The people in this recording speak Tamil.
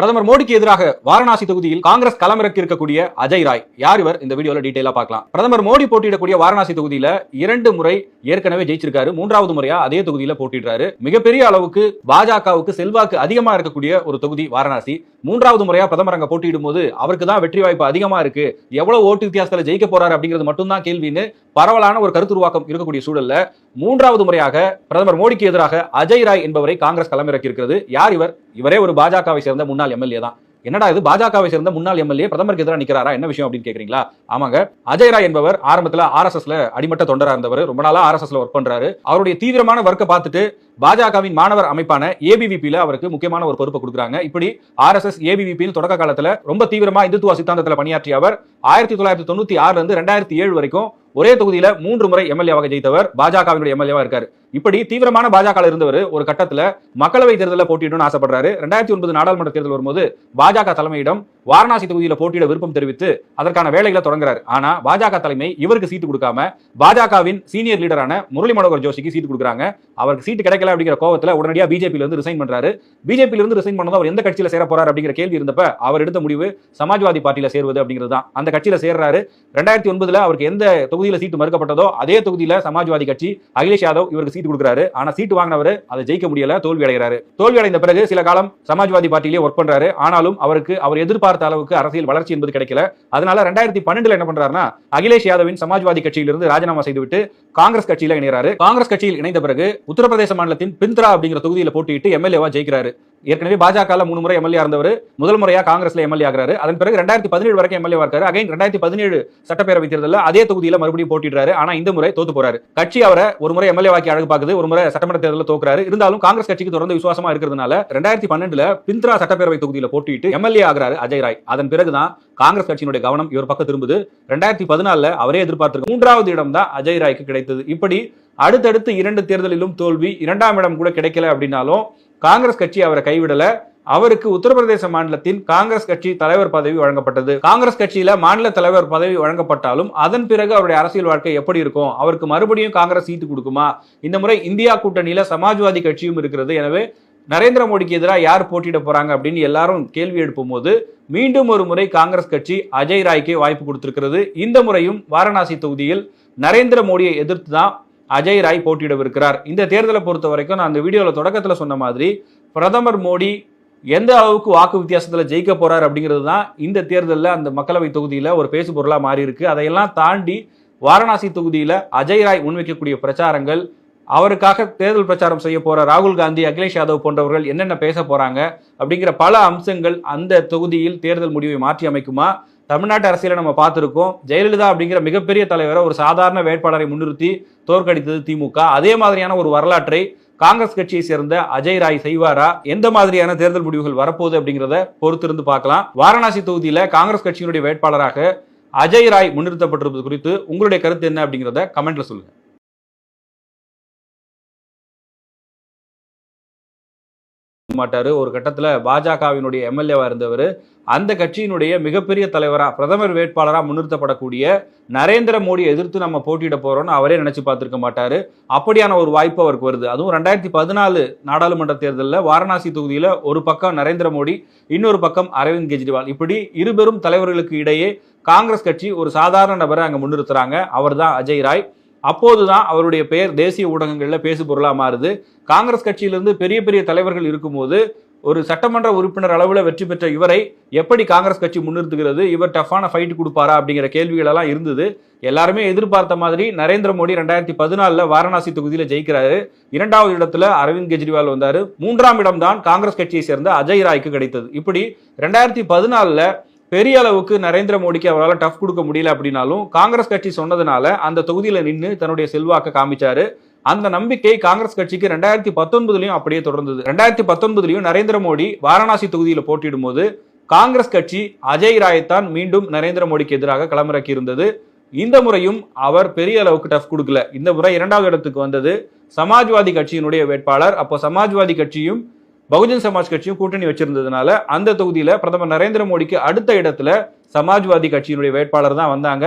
பிரதமர் மோடிக்கு எதிராக வாரணாசி தொகுதியில் காங்கிரஸ் களமிறக்கி இருக்கக்கூடிய அஜய் ராய். யார் இவர்? இந்த வீடியோல டீடைலா பார்க்கலாம். பிரதமர் மோடி போட்டியிடக்கூடிய வாரணாசி தொகுதியில இரண்டு முறை ஏற்கனவே ஜெயிச்சிருக்காரு. மூன்றாவது முறையா அதே தொகுதியில போட்டிடுறாரு மிகப்பெரிய அளவுக்கு பாஜகவுக்கு செல்வாக்கு அதிகமா இருக்கக்கூடிய ஒரு தொகுதி வாரணாசி. மூன்றாவது முறையா பிரதமர் அங்க போட்டியிடும் போது அவருக்கு தான் வெற்றி வாய்ப்பு அதிகமா இருக்கு. எவ்வளவு ஓட்டு வித்தியாசத்துல ஜெயிக்க போறாரு அப்படிங்கிறது மட்டும்தான் கேள்வின்னு பரவலான ஒரு கருத்துருவாக்கம் இருக்கக்கூடிய சூழல்ல மூன்றாவது முறையாக பிரதமர் மோடிக்கு எதிராக அஜய் ராய் என்பவரை காங்கிரஸ் களமிறக்கி இருக்கிறது யார் இவர்? இவரே ஒரு பாஜகவை சேர்ந்த முன்னாள் எம்எல்ஏ தான். என்னடா இது? பாஜகவை சேர்ந்த முன்னாள் எம்எல்ஏ பிரதமருக்கு எதிராக நிக்கிறாரா? என்ன விஷயம் அப்படின்னு கேக்குறீங்களா? ஆமாங்க. அஜய் ராய் என்பவர் ஆரம்பத்துல ஆர்எஸ்எஸ்ல அடிமட்ட தொண்டரா இருந்தவர். ரொம்ப நாளா ஆர்எஸ்எஸ்ல ஒர்க் பண்றாரு. அவருடைய தீவிரமான ஒர்க்கை பார்த்துட்டு பாஜகவின் மாணவர் அமைப்பான ஏபிவிபியில் அவருக்கு முக்கியமான ஒரு பொறுப்பை கொடுக்குறாங்க. இப்படி ஆர்எஸ்எஸ் ஏபிவிபின்னு தொடக்க காலத்துல ரொம்ப தீவிரமா இந்துத்துவ சித்தாந்தத்தில் பணியாற்றிய அவர் ஆயிரத்தி தொள்ளாயிரத்தி தொண்ணூத்தி ஆறுல இருந்து ரெண்டாயிரத்தி ஏழு வரைக்கும் ஒரே தொகுதியில மூன்று முறை எம்எல்ஏவாக ஜெயித்தவர். பாஜகவினுடைய எம்எல்ஏவா இருக்காரு. இப்படி தீவிரமான பாஜக இருந்தவர் ஒரு கட்டத்துல மக்களவை தேர்தலில் போட்டியிடணும்னு ஆசைப்படுறாரு. ரெண்டாயிரத்தி ஒன்பது நாடாளுமன்ற தேர்தல் வரும்போது பாஜக தலைமையிடம் வாரணாசி தொகுதியில போட்டியிட விருப்பம் தெரிவித்து அதற்கான வேலைகளை தொடங்குறாரு. ஆனா பாஜக தலைமை இவருக்கு சீட்டு கொடுக்காம பாஜகவின் சீனியர் லீடரான முரளி மனோகர் ஜோஷிக்கு சீட்டு கொடுக்குறாங்க. அவருக்கு சீட்டு கிடைக்கல அப்படிங்கிற கோவத்துல உடனடியா பிஜேபியில இருந்து ரிசைன் பண்றாரு. பிஜேபியில இருந்து ரிசைன் பண்ணதும் அவர் எந்த கட்சியில சேர போறாரு அப்படிங்கிற கேள்வி இருந்தப்ப அவர் எடுத்த முடிவு சமாஜ்வாதி பார்ட்டியில சேருவது அப்படிங்கிறது தான். அந்த கட்சியில சேர்றாரு. ரெண்டாயிரத்தி ஒன்பதுல அவருக்கு எந்த தொகுதியில சீட்டு மறுக்கப்பட்டதோ அதே தொகுதியில சமாஜ்வாதி கட்சி அகிலேஷ் யாதவ் இவருக்கு சீட்டு கொடுக்குறாரு. ஆனா சீட்டு வாங்கினவர் அதை ஜெயிக்க முடியல தோல்வி அடைகிறாரு. தோல்வி அடைந்த பிறகு சில காலம் சமாஜ்வாதி பார்ட்டியிலே ஒர்க் பண்றாரு. ஆனாலும் அவருக்கு அவர் எதிர்பார்த்த அளவுக்கு அரசியல் வளர்ச்சி என்பது கிடைக்கல. அதனால ரெண்டாயிரத்தி பன்னெண்டுல என்ன பண்றாருன்னா அகிலேஷ் யாதவின் சமாஜ்வாதி கட்சியிலிருந்து ராஜினாமா செய்துவிட்டு காங்கிரஸ் கட்சியில இணைகிறாரு காங்கிரஸ் கட்சியில் இணைந்த பிறகு உத்தரப்பிரதேச மாநிலத்தின் பிந்த்ரா அப்படிங்கிற தொகுதியில் போட்டியிட்டு எம்எல்ஏவா ஜெயிக்கிறாரு. ஏற்கனவே பாஜகவில் மூணு முறை எம்எல்ஏ இருந்தவர் முதல் முறையாக காங்கிரஸ்ல எம்எல்ஏ ஆகிறாரு. அதன் பிறகு ரெண்டாயிரத்தி பதினேழு வரைக்கும் எம்எல்ஏ இருக்காரு. அகைன் ரெண்டாயிரத்தி பதினேழு சட்டப்பேரவை தேர்தலில் அதே தொகுதியில மறுபடியும் போட்டிடுறாரு ஆனால் இந்த முறை தோத்து போறாரு. கட்சி அவரை ஒரு முறை எம்எல்ஏ வாக்கி அழகு பார்க்குது ஒரு முறை சட்டமன்ற தேர்தலில் தோக்குறாரு. இருந்தாலும் காங்கிரஸ் கட்சிக்கு தொடர்ந்து விசுவாசமா இருக்கிறதுனால ரெண்டாயிரத்தி பன்னெண்டுல பிந்த்ரா சட்டப்பேரவை தொகுதியில் போட்டிட்டு எம்எல்ஏ ஆகிறாரு அஜய் ராய். அதன் பிறகுதான் காங்கிரஸ் கட்சியினுடைய கவனம் இவர் பக்கம் திரும்புது. ரெண்டாயிரத்தி பதினாலுல அவரே எதிர்பார்த்திருக்க மூன்றாவது இடம் தான் அஜய் ராய்க்கு கிடைத்தது. இப்படி அடுத்தடுத்து இரண்டு தேர்தலிலும் தோல்வி இரண்டாம் இடம் கூட கிடைக்கல அப்படின்னாலும் காங்கிரஸ் கட்சி அவரை கைவிடல. அவருக்கு உத்தரப்பிரதேச மாநிலத்தின் காங்கிரஸ் கட்சி தலைவர் பதவி வழங்கப்பட்டது. காங்கிரஸ் கட்சியில மாநில தலைவர் பதவி வழங்கப்பட்டாலும் அதன் பிறகு அவருடைய அரசியல் வாழ்க்கை எப்படி இருக்கும்? அவருக்கு மறுபடியும் காங்கிரஸ் சீட்டு கொடுக்குமா? இந்த முறை இந்தியா கூட்டணியில சமாஜ்வாதி கட்சியும் இருக்கிறது. எனவே நரேந்திர மோடிக்கு எதிராக யார் போட்டியிட போறாங்க அப்படின்னு எல்லாரும் கேள்வி எழுப்பும் போது மீண்டும் ஒரு முறை காங்கிரஸ் கட்சி அஜய் ராய்க்கே வாய்ப்பு கொடுத்திருக்கிறது. இந்த முறையும் வாரணாசி தொகுதியில் நரேந்திர மோடியை எதிர்த்து தான் அஜய் ராய் போட்டியிடவிருக்கிறார். இந்த தேர்தலை பொறுத்த வரைக்கும் நான் அந்த வீடியோவில் தொடக்கத்தில் சொன்ன மாதிரி பிரதமர் மோடி எந்த அளவுக்கு வாக்கு வித்தியாசத்தில் ஜெயிக்க போறார் அப்படிங்கிறது தான் இந்த தேர்தலில் அந்த மக்களவை தொகுதியில் ஒரு பேசு பொருளாக மாறி இருக்கு அதையெல்லாம் தாண்டி வாரணாசி தொகுதியில் அஜய் ராய் முன்வைக்கக்கூடிய பிரச்சாரங்கள் அவருக்காக தேர்தல் பிரச்சாரம் செய்ய போகிற ராகுல் காந்தி அகிலேஷ் யாதவ் போன்றவர்கள் என்னென்ன பேச போறாங்க அப்படிங்கிற பல அம்சங்கள் அந்த தொகுதியில் தேர்தல் முடிவை மாற்றி அமைக்குமா? தமிழ்நாட்டு அரசியலை நம்ம பார்த்துருக்கோம். ஜெயலலிதா அப்படிங்கிற மிகப்பெரிய தலைவரை ஒரு சாதாரண வேட்பாளரை முன்னிறுத்தி தோற்கடித்தது திமுக. அதே மாதிரியான ஒரு வரலாற்றை காங்கிரஸ் கட்சியை சேர்ந்த அஜய் ராய் செய்வாரா? எந்த மாதிரியான தேர்தல் முடிவுகள் வரப்போகுது அப்படிங்கிறத பொறுத்திருந்து பார்க்கலாம். வாரணாசி தொகுதியில் காங்கிரஸ் கட்சியினுடைய வேட்பாளராக அஜய் ராய் முன்னிறுத்தப்பட்டிருப்பது குறித்து உங்களுடைய கருத்து என்ன அப்படிங்கிறத கமெண்ட்ல சொல்லுங்கள் மாட்டார். ஒரு கட்டத்தில் பாஜகவினுடைய எம்எல்ஏவாக இருந்தவர். அந்த கட்சியினுடைய மிகப்பெரிய தலைவராக பிரதமர் வேட்பாளராக முன்னிறுத்தப்படக்கூடிய நரேந்திர மோடி எதிர்த்து நம்ம போட்டியிட போகிறோன்னு அவரே நினச்சி பார்த்துருக்க மாட்டார். அப்படியான ஒரு வாய்ப்பு அவருக்கு வருது. அதுவும் ரெண்டாயிரத்தி பதினாலு நாடாளுமன்ற தேர்தலில் வாரணாசி தொகுதியில் ஒரு பக்கம் நரேந்திர மோடி இன்னொரு பக்கம் அரவிந்த் கெஜ்ரிவால். இப்படி இருபெரும் தலைவர்களுக்கு இடையே காங்கிரஸ் கட்சி ஒரு சாதாரண நபரை அங்கே முன்னிறுத்துறாங்க. அவர் தான் அஜய் ராய். அப்போதுதான் அவருடைய பெயர் தேசிய ஊடகங்களில் பேசு பொருளாக மாறுது. காங்கிரஸ் கட்சியிலிருந்து பெரிய பெரிய தலைவர்கள் இருக்கும்போது ஒரு சட்டமன்ற உறுப்பினர் அளவில் வெற்றி பெற்ற இவரை எப்படி காங்கிரஸ் கட்சி முன்னிறுத்துகிறது இவர் டஃப்பான ஃபைட் கொடுப்பாரா அப்படிங்கிற கேள்விகளெல்லாம் இருந்தது. எல்லாருமே எதிர்பார்த்த மாதிரி நரேந்திர மோடி ரெண்டாயிரத்தி பதினாலில் வாரணாசி தொகுதியில் ஜெயிக்கிறாரு. இரண்டாவது இடத்துல அரவிந்த் கெஜ்ரிவால் வந்தார். மூன்றாம் இடம்தான் காங்கிரஸ் கட்சியை சேர்ந்த அஜய் ராய்க்கு கிடைத்தது. இப்படி ரெண்டாயிரத்தி பதினாலில் பெரிய அளவுக்கு நரேந்திர மோடிக்கு அவரால் டஃப் கொடுக்க முடியல அப்படின்னாலும் காங்கிரஸ் கட்சி சொன்னதுனால அந்த தொகுதியில் நின்று தன்னுடைய செல்வாக்க காமிச்சாரு. அந்த நம்பிக்கை காங்கிரஸ் கட்சிக்கு ரெண்டாயிரத்தி பத்தொன்பதுலயும் அப்படியே தொடர்ந்தது. ரெண்டாயிரத்தி பத்தொன்பதுலயும் நரேந்திர மோடி வாரணாசி தொகுதியில் போட்டியிடும் போது காங்கிரஸ் கட்சி அஜய் ராயத்தான் மீண்டும் நரேந்திர மோடிக்கு எதிராக களமிறக்கி இருந்தது இந்த முறையும் அவர் பெரிய அளவுக்கு டஃப் கொடுக்கல. இந்த முறை இரண்டாவது இடத்துக்கு வந்தது சமாஜ்வாதி கட்சியினுடைய வேட்பாளர். அப்போ சமாஜ்வாதி கட்சியும் பகுஜன் சமாஜ் கட்சியும் கூட்டணி வச்சிருந்ததுனால அந்த தொகுதியில பிரதமர் நரேந்திர மோடிக்கு அடுத்த இடத்துல சமாஜ்வாதி கட்சியினுடைய வேட்பாளர் தான் வந்தாங்க.